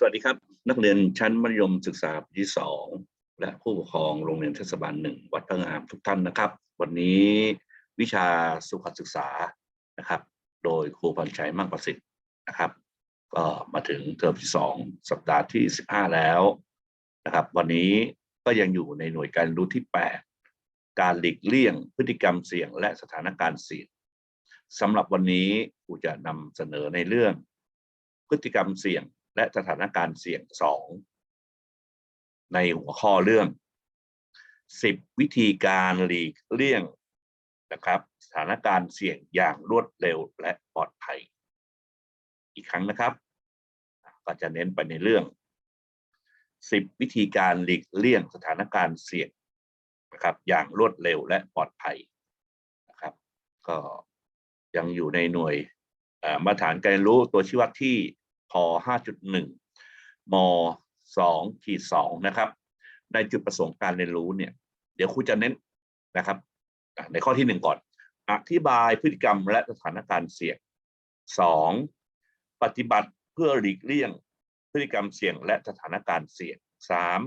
สวัสดีครับ นักเรียนชั้นมัธยมศึกษาปีที่สองและผู้ปกครองโรงเรียนเทศบาลหนึ่งวัดพระงามทุกท่านนะครับ วันนี้วิชาสุขศึกษานะครับ โดยครูพันชัยมั่งประสิทธิ์นะครับ ก็มาถึงเทอมที่สองสัปดาห์ที่สิบห้าแล้วนะครับ วันนี้ก็ยังอยู่ในหน่วยการรู้ที่แปดการหลีกเลี่ยงพฤติกรรมเสี่ยงและสถานการณ์เสี่ยงสำหรับวันนี้ครูจะนำเสนอในเรื่อง พฤติกรรมเสี่ยง และสถานการณ์เสี่ยงสองในหัวข้อเรื่องสิบวิธีการหลีกเลี่ยงนะครับสถานการณ์เสี่ยงอย่างรวดเร็วและปลอดภัย อีกครั้งนะครับ ก็จะเน้นไปในเรื่องสิบวิธีการหลีกเลี่ยงสถานการณ์เสี่ยงนะครับอย่างรวดเร็วและปลอดภัยนะครับ ก็ยังอยู่ในหน่วยมาตรฐานการรู้ตัวชี้วัดที่ พ5.1ม2ขีด2นะครับในจุดประสงค์การเรียนรู้เนี่ย เดี๋ยวครูจะเน้นนะครับ ในข้อที่หนึ่งก่อน อธิบายพฤติกรรมและสถานการณ์เสี่ยงสองปฏิบัติเพื่อหลีกเลี่ยงพฤติกรรมเสี่ยงและสถานการณ์เสี่ยงสาม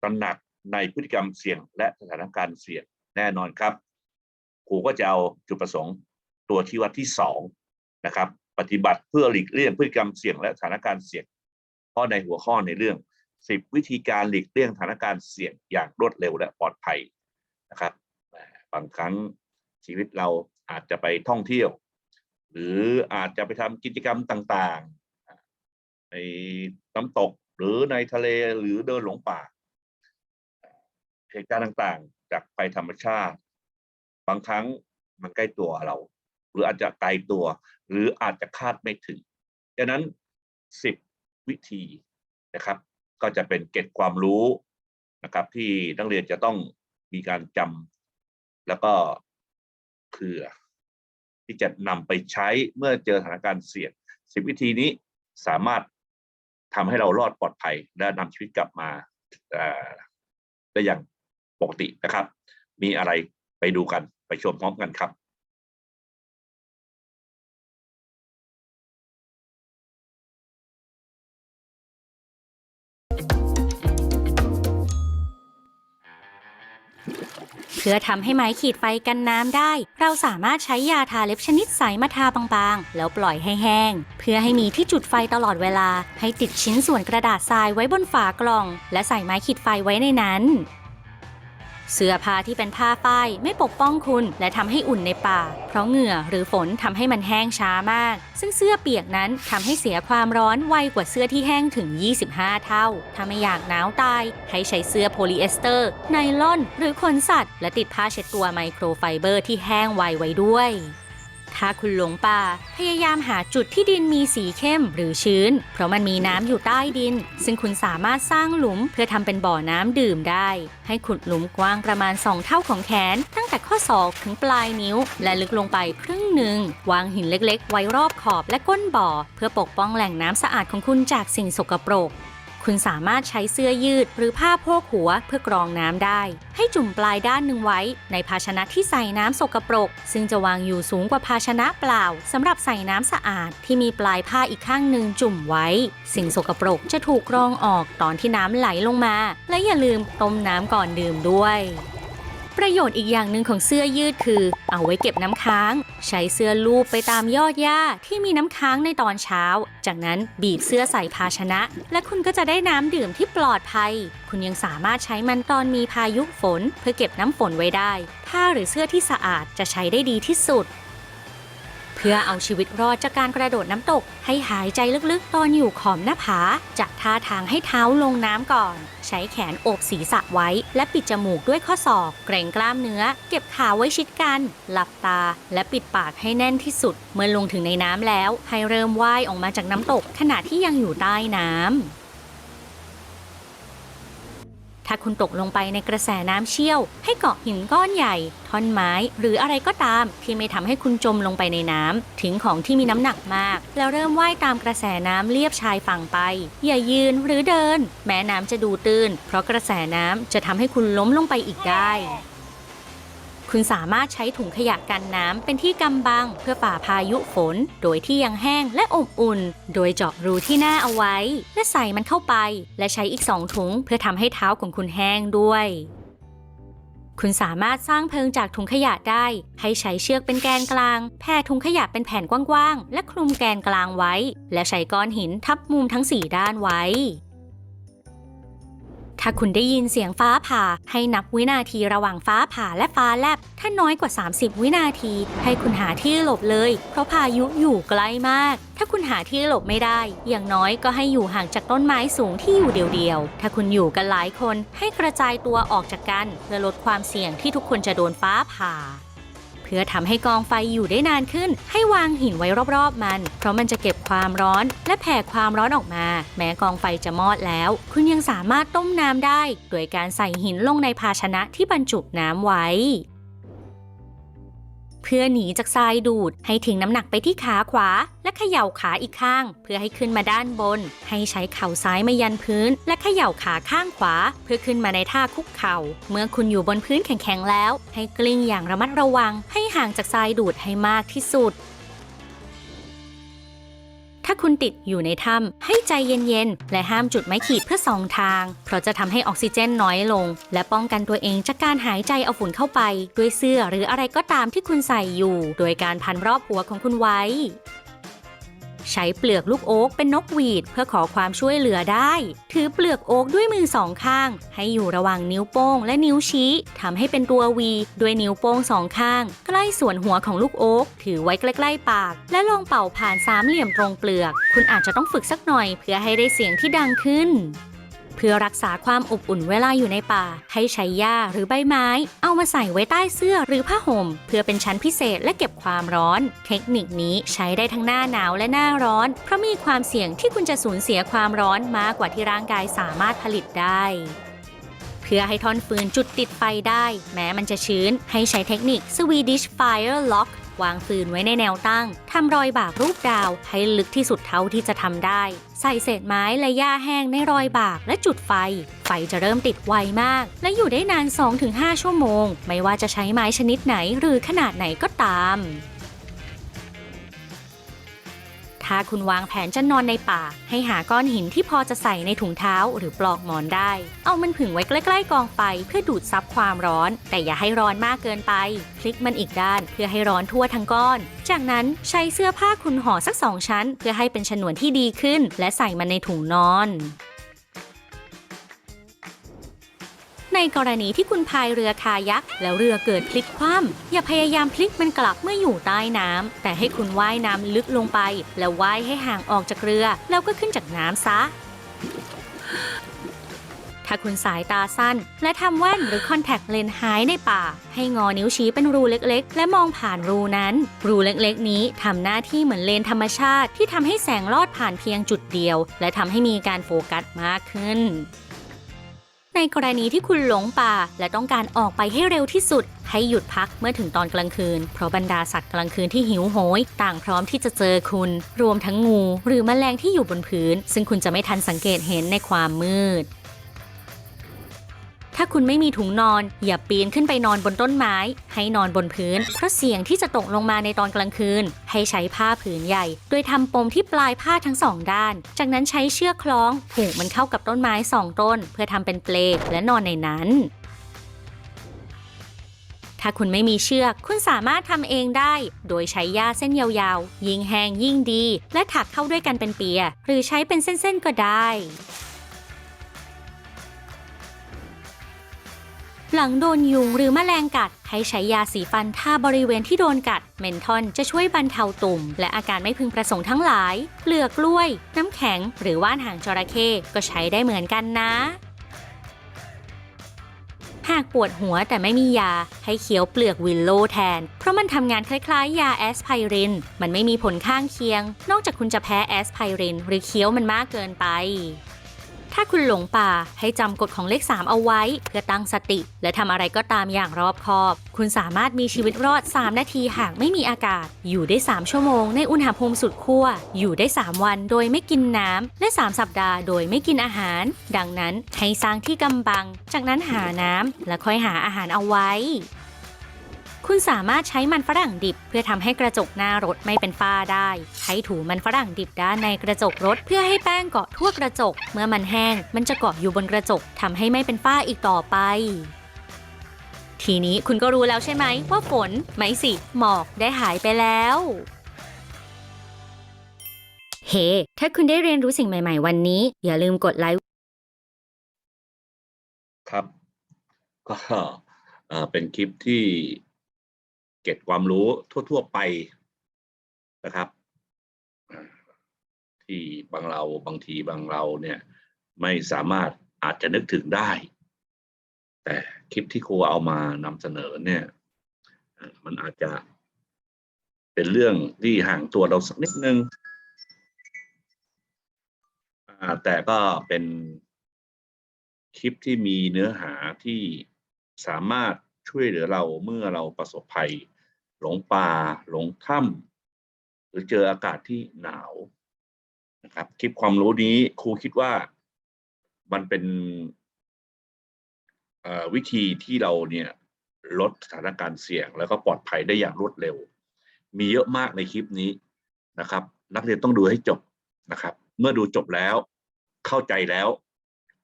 ตระหนักในพฤติกรรมเสี่ยงและสถานการณ์เสี่ยงแน่นอนครับครูก็จะเอาจุดประสงค์ตัวชี้วัดที่สองนะครับ ปฏิบัติเพื่อหลีกเลี่ยงพฤติกรรมเสี่ยงและสถานการณ์เสี่ยงเพราะในหัวข้อในเรื่อง 10 วิธีการหลีกเลี่ยงสถานการณ์เสี่ยงอย่างรวดเร็วและปลอดภัยนะครับบางครั้งชีวิตเราอาจจะไปท่องเที่ยว หรืออาจจะไปทำกิจกรรมต่างๆ ในน้ำตกหรือในทะเลหรือเดินหลงป่าเหตุการณ์ต่างๆ จากภัยธรรมชาติ บางครั้งมันใกล้ตัวเรา รืออาจจะไกลตัว หรืออาจจะคาดไม่ถึงดังนั้น 10 วิธีนะครับ ก็จะเป็นเกร็ดความรู้นะครับ ที่นักเรียนจะต้องมีการจำแล้วก็เผื่อที่จะนำไปใช้เมื่อเจอสถานการณ์เสี่ยง 10 วิธีนี้สามารถทำให้เรารอดปลอดภัย และนำชีวิตกลับมาได้อย่างปกตินะครับ มีอะไรไปดูกันไปชมพร้อมกันครับ เพื่อทำให้ไม้ขีดไฟกันน้ำได้ เราสามารถใช้ยาทาเล็บชนิดใสมาทาบางๆ แล้วปล่อยให้แห้ง เพื่อให้มีที่จุดไฟตลอดเวลา ให้ติดชิ้นส่วนกระดาษทรายไว้บนฝากล่อง และใส่ไม้ขีดไฟไว้ในนั้น เสื้อผ้าที่เป็นผ้าฝ้ายไม่ปกป้องคุณ และทำให้อุ่นในป่า เพราะเหงื่อหรือฝนทำให้มันแห้งช้ามาก ซึ่งเสื้อเปียกนั้นทำให้เสียความร้อนไวกว่าเสื้อที่แห้งถึง 25 เท่า ถ้าไม่อยากหนาวตาย ให้ใช้เสื้อโพลีเอสเตอร์ ไนลอน หรือขนสัตว์ และติดผ้าเช็ดตัวไมโครไฟเบอร์ที่แห้งไวไว้ด้วย ถ้าคุณหลงป่า พยายามหาจุดที่ดินมีสีเข้มหรือชื้น เพราะมันมีน้ำอยู่ใต้ดิน ซึ่งคุณสามารถสร้างหลุมเพื่อทำเป็นบ่อน้ำดื่มได้ ให้ขุดหลุมกว้างประมาณ 2 เท่าของแขน ตั้งแต่ข้อศอกถึงปลายนิ้ว และลึกลงไปครึ่งหนึ่ง วางหินเล็กๆ ไว้รอบขอบและก้นบ่อ เพื่อปกป้องแหล่งน้ำสะอาดของคุณจากสิ่งสกปรก คุณสามารถใช้เสื้อยืดหรือผ้าโพกหัวเพื่อกรองน้ำได้ ให้จุ่มปลายด้านหนึ่งไว้ ในภาชนะที่ใส่น้ำสกปรก ซึ่งจะวางอยู่สูงกว่าภาชนะเปล่าสำหรับใส่น้ำสะอาด ที่มีปลายผ้าอีกข้างหนึ่งจุ่มไว้ สิ่งสกปรกจะถูกกรองออกตอนที่น้ำไหลลงมา และอย่าลืมต้มน้ำก่อนดื่มด้วย ประโยชน์อีกอย่างหนึ่งของเสื้อยืดคือ เอาไว้เก็บน้ำค้าง ใช้เสื้อลูบไปตามยอดหญ้าที่มีน้ำค้างในตอนเช้า จากนั้นบีบเสื้อใส่ภาชนะ และคุณก็จะได้น้ำดื่มที่ปลอดภัย คุณยังสามารถใช้มันตอนมีพายุฝน เพื่อเก็บน้ำฝนไว้ได้ ผ้าหรือเสื้อที่สะอาดจะใช้ได้ดีที่สุด พื่อเอาชีวิตรอดจากการกระโดดน้ำตก ให้หายใจลึกๆ ตอนอยู่ขอบหน้าผาจัดท่าทางให้เท้าลงน้ำก่อน ใช้แขนโอบศีรษะไว้ และปิดจมูกด้วยข้อศอก เกรงกล้ามเนื้อ เก็บขาไว้ชิดกัน หลับตา และปิดปากให้แน่นที่สุด เมื่อลงถึงในน้ำแล้ว ให้เริ่มว่ายออกมาจากน้ำตก ขณะที่ยังอยู่ใต้น้ำ ถ้าคุณตกลงไปในกระแสน้ำเชี่ยว ให้เกาะหินก้อนใหญ่ ท่อนไม้ หรืออะไรก็ตาม ที่ไม่ทำให้คุณจมลงไปในน้ำถึงของที่มีน้ำหนักมาก แล้วเริ่มว่ายตามกระแสน้ำเลียบชายฝั่งไป อย่ายืนหรือเดิน แม้น้ำจะดูตื้น เพราะกระแสน้ำจะทำให้คุณล้มลงไปอีกได้ คุณสามารถใช้ถุงขยะกันน้ำเป็นที่กำบัง เพื่อฝ่าพายุฝน โดยที่ยังแห้งและอบอุ่น โดยเจาะรูที่หน้าเอาไว้ และใส่มันเข้าไป และใช้อีกสองถุงเพื่อทำให้เท้าของคุณแห้งด้วย คุณสามารถสร้างเพลิงจากถุงขยะได้ ให้ใช้เชือกเป็นแกนกลางแผ่ถุงขยะเป็นแผ่นกว้างๆ และคลุมแกนกลางไว้ และใช้ก้อนหินทับมุมทั้งสี่ด้านไว้ ถ้าคุณได้ยินเสียงฟ้าผ่า ให้นับวินาทีระหว่างฟ้าผ่าและฟ้าแลบ ถ้าน้อยกว่า 30 วินาที ให้คุณหาที่หลบเลย เพราะพายุอยู่ใกล้มาก ถ้าคุณหาที่หลบไม่ได้ อย่างน้อยก็ให้อยู่ห่างจากต้นไม้สูงที่อยู่เดียวๆ ถ้าคุณอยู่กันหลายคนให้กระจายตัวออกจากกันเพื่อลดความเสี่ยงที่ทุกคนจะโดนฟ้าผ่า เพื่อทำให้กองไฟอยู่ได้นานขึ้น ให้วางหินไว้รอบๆมัน เพราะมันจะเก็บความร้อน และแผ่ความร้อนออกมา แม้กองไฟจะมอดแล้ว คุณยังสามารถต้มน้ำได้ โดยการใส่หินลงในภาชนะที่บรรจุน้ำไว้ เพื่อหนีจากทรายดูด ให้ทิ้งน้ำหนักไปที่ขาขวา และเขย่าขาอีกข้าง เพื่อให้ขึ้นมาด้านบน ให้ใช้เข่าซ้ายมายันพื้น และเขย่าขาข้างขวา เพื่อขึ้นมาในท่าคุกเข่า เมื่อคุณอยู่บนพื้นแข็งๆแล้ว ให้กลิ้งอย่างระมัดระวัง ให้ห่างจากทรายดูดให้มากที่สุด คุณติดอยู่ในถ้ำให้ใจเย็นๆ และห้ามจุดไม้ขีดเพื่อสองทาง เพราะจะทำให้ออกซิเจนน้อยลง และป้องกันตัวเองจากการหายใจเอาฝุ่นเข้าไป ด้วยเสื้อหรืออะไรก็ตามที่คุณใส่อยู่ โดยการพันรอบหัวของคุณไว้ ใช้เปลือกลูกโอ๊กเป็นนกหวีดเพื่อขอความช่วยเหลือได้ ถือเปลือกโอ๊กด้วยมือสองข้าง ให้อยู่ระหว่างนิ้วโป้งและนิ้วชี้ทำให้เป็นตัววีด้วยนิ้วโป้งสองข้าง ใกล้ส่วนหัวของลูกโอ๊กถือไว้ใกล้ๆปาก และลองเป่าผ่านสามเหลี่ยมตรงเปลือก คุณอาจจะต้องฝึกสักหน่อยเพื่อให้ได้เสียงที่ดังขึ้น เพื่อรักษาความอบอุ่นเวลาอยู่ในป่า ให้ใช้หญ้าหรือใบไม้ เอามาใส่ไว้ใต้เสื้อหรือผ้าห่ม เพื่อเป็นชั้นพิเศษและเก็บความร้อน เทคนิคนี้ใช้ได้ทั้งหน้าหนาวและหน้าร้อน เพราะมีความเสี่ยงที่คุณจะสูญเสียความร้อนมากกว่าที่ร่างกายสามารถผลิตได้เพื่อให้ท่อนฟืนจุดติดไฟได้ แม้มันจะชื้น ให้ใช้เทคนิค Swedish Fire Lock วางฟืนไว้ในแนวตั้งทำรอยบากรูปดาวให้ลึกที่สุดเท่าที่จะทำได้ ใส่เศษไม้และหญ้าแห้งในรอยบากและจุดไฟ ไฟจะเริ่มติดไวมาก และอยู่ได้นาน 2-5 ชั่วโมง ไม่ว่าจะใช้ไม้ชนิดไหนหรือขนาดไหนก็ตาม ถ้าคุณวางแผนจะนอนในป่า ให้หาก้อนหินที่พอจะใส่ในถุงเท้าหรือปลอกหมอนได้ เอามันผึ่งไว้ใกล้ๆกองไฟเพื่อดูดซับความร้อน แต่อย่าให้ร้อนมากเกินไป พลิกมันอีกด้านเพื่อให้ร้อนทั่วทั้งก้อน จากนั้นใช้เสื้อผ้าคลุมห่อสักสองชั้น เพื่อให้เป็นฉนวนที่ดีขึ้น และใส่มันในถุงนอน ในกรณีที่คุณพายเรือคายักแล้วเรือเกิดพลิกคว่ำอย่าพยายามพลิกมันกลับเมื่ออยู่ใต้น้ำแต่ให้คุณว่ายน้ำลึกลงไป แล้วว่ายให้ห่างออกจากเรือ แล้วก็ขึ้นจากน้ำซะ ถ้าคุณสายตาสั้น และทำแว่นหรือคอนแทคเลนส์หายในป่า ให้งอนิ้วชี้เป็นรูเล็กๆ และมองผ่านรูนั้น รูเล็กๆ นี้ทำหน้าที่เหมือนเลนธรรมชาติ ที่ทำให้แสงลอดผ่านเพียงจุดเดียว และทำให้มีการโฟกัสมากขึ้น ในกรณีที่คุณหลงป่า และต้องการออกไปให้เร็วที่สุด ให้หยุดพักเมื่อถึงตอนกลางคืน เพราะบรรดาสัตว์กลางคืนที่หิวโหย ต่างพร้อมที่จะเจอคุณ รวมทั้งงู หรือแมลงที่อยู่บนพื้น ซึ่งคุณจะไม่ทันสังเกตเห็นในความมืด ถ้าคุณไม่มีถุงนอน อย่าปีนขึ้นไปนอนบนต้นไม้ ให้นอนบนพื้น เพราะเสี่ยงที่จะตกลงมาในตอนกลางคืน ให้ใช้ผ้าผืนใหญ่ โดยทำปมที่ปลายผ้าทั้งสองด้าน จากนั้นใช้เชือกคล้อง ผูกมันเข้ากับต้นไม้สองต้น เพื่อทำเป็นเปลและนอนในนั้นถ้าคุณไม่มีเชือก คุณสามารถทำเองได้ โดยใช้หญ้าเส้นยาวๆ ยิ่งแห้งยิ่งดี และถักเข้าด้วยกันเป็นเปีย หรือใช้เป็นเส้นๆก็ได้ หลังโดนยุงหรือแมลงกัด ให้ใช้ยาสีฟันทาบริเวณที่โดนกัด เมนทอนจะช่วยบรรเทาตุ่ม และอาการไม่พึงประสงค์ทั้งหลายเปลือกกล้วย น้ำแข็ง หรือว่านหางจระเข้ก็ใช้ได้เหมือนกันนะ หากปวดหัวแต่ไม่มียา ให้เคี้ยวเปลือกวิลโลแทน เพราะมันทำงานคล้ายๆ ยาแอสไพริน มันไม่มีผลข้างเคียง นอกจากคุณจะแพ้แอสไพริน หรือเคี้ยวมันมากเกินไป ถ้าคุณหลงป่าให้จำกฎของเลข 3 เอาไว้ เพื่อตั้งสติ และทำอะไรก็ตามอย่างรอบคอบ คุณสามารถมีชีวิตรอด 3 นาทีหากไม่มีอากาศ อยู่ได้ 3 ชั่วโมงในอุณหภูมิสุดขั้ว อยู่ได้ 3 วันโดยไม่กินน้ำและ 3 สัปดาห์โดยไม่กินอาหาร ดังนั้นให้สร้างที่กำบัง จากนั้นหาน้ำและค่อยหาอาหารเอาไว้ คุณสามารถใช้มันฝรั่งดิบ เพื่อทำให้กระจกหน้ารถไม่เป็นฝ้าได้ ใช้ถูมันฝรั่งดิบด้านในกระจกรถ เพื่อให้แป้งเกาะทั่วกระจก เมื่อมันแห้ง มันจะเกาะอยู่บนกระจกทำให้ไม่เป็นฝ้าอีกต่อไป ทีนี้คุณก็รู้แล้วใช่ไหมว่าฝนไม่สิหมอกได้หายไปแล้วเฮ้ถ้าคุณได้เรียนรู้สิ่งใหม่ ๆ วันนี้ อย่าลืมกดไลค์ครับ ก็เอ่อเป็นคลิปที่ เก็บความรู้ทั่ว ๆไปนะครับ ที่บางเราบางทีบางเราเนี่ยไม่สามารถอาจจะนึกถึงได้ แต่คลิปที่ครูเอามานำเสนอเนี่ย มันอาจจะเป็นเรื่องที่ห่างตัวเราสักนิดนึงแต่ก็เป็นคลิปที่มีเนื้อหาที่สามารถช่วยเหลือเราเมื่อเราประสบภัย หลงป่าหลงถ้ำหรือเจออากาศที่หนาวนะครับคลิปความรู้นี้ครูคิดว่ามันเป็นวิธีที่เราเนี่ยลดสถานการณ์เสี่ยง แล้วก็ปลอดภัยได้อย่างรวดเร็ว มีเยอะมากในคลิปนี้นะครับ นักเรียนต้องดูให้จบนะครับ เมื่อดูจบแล้ว เข้าใจแล้ว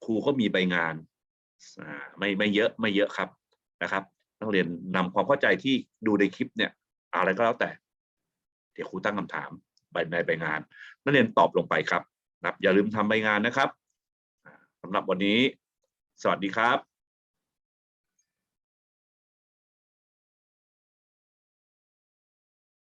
ครูก็มีใบงานไม่ไม่เยอะไม่เยอะครับนะครับ นักเรียนนำความเข้าใจที่ดูในคลิปเนี่ย อะไรก็แล้วแต่ เดี๋ยวครูตั้งคำถามใบในใบงาน นักเรียนตอบลงไปครับนะอย่าลืมทำใบงานนะครับ สำสำหรับวันนี้ สวัสดีครับ